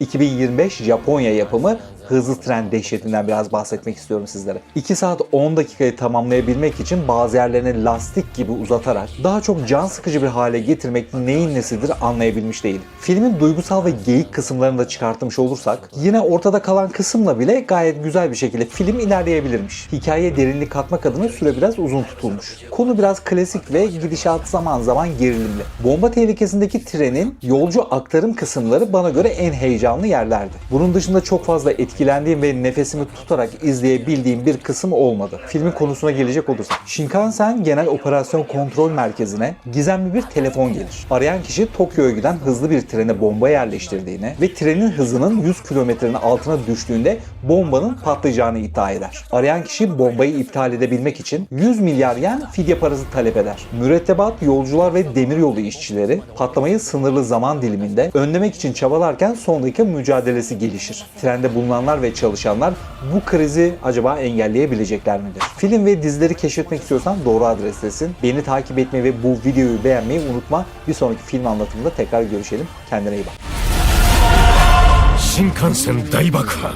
2025 Japonya yapımı Hızlı Tren Dehşetinden biraz bahsetmek istiyorum sizlere. 2 saat 10 dakikayı tamamlayabilmek için bazı yerlerini lastik gibi uzatarak daha çok can sıkıcı bir hale getirmek neyin nesidir anlayabilmiş değilim. Filmin duygusal ve geyik kısımlarını da çıkartmış olursak yine ortada kalan kısımla bile gayet güzel bir şekilde film ilerleyebilirmiş. Hikayeye derinlik katmak adına süre biraz uzun tutulmuş. Konu biraz klasik ve gidişat zaman zaman gerilimli. Bomba tehlikesindeki trenin yolcu aktarım kısımları bana göre en heyecanlı yerlerdi. Bunun dışında çok fazla etkilendiğim ve nefesimi tutarak izleyebildiğim bir kısım olmadı. Filmin konusuna gelecek olursak. Shinkansen Genel Operasyon Kontrol Merkezi'ne gizemli bir telefon gelir. Arayan kişi Tokyo'ya giden hızlı bir trene bomba yerleştirdiğini ve trenin hızının 100 kilometrenin altına düştüğünde bombanın patlayacağını iddia eder. Arayan kişi bombayı iptal edebilmek için 100 milyar yen fidye parası talep eder. Mürettebat, yolcular ve demiryolu işçileri patlamayı sınırlı zaman diliminde önlemek için çabalarken son dakika mücadelesi gelişir. Trende bulunanlar ve çalışanlar bu krizi acaba engelleyebilecekler midir? Film ve dizileri keşfetmek istiyorsan doğru adrestesin. Beni takip etmeyi ve bu videoyu beğenmeyi unutma. Bir sonraki film anlatımında tekrar görüşelim. Kendine iyi bak. 新干线大爆破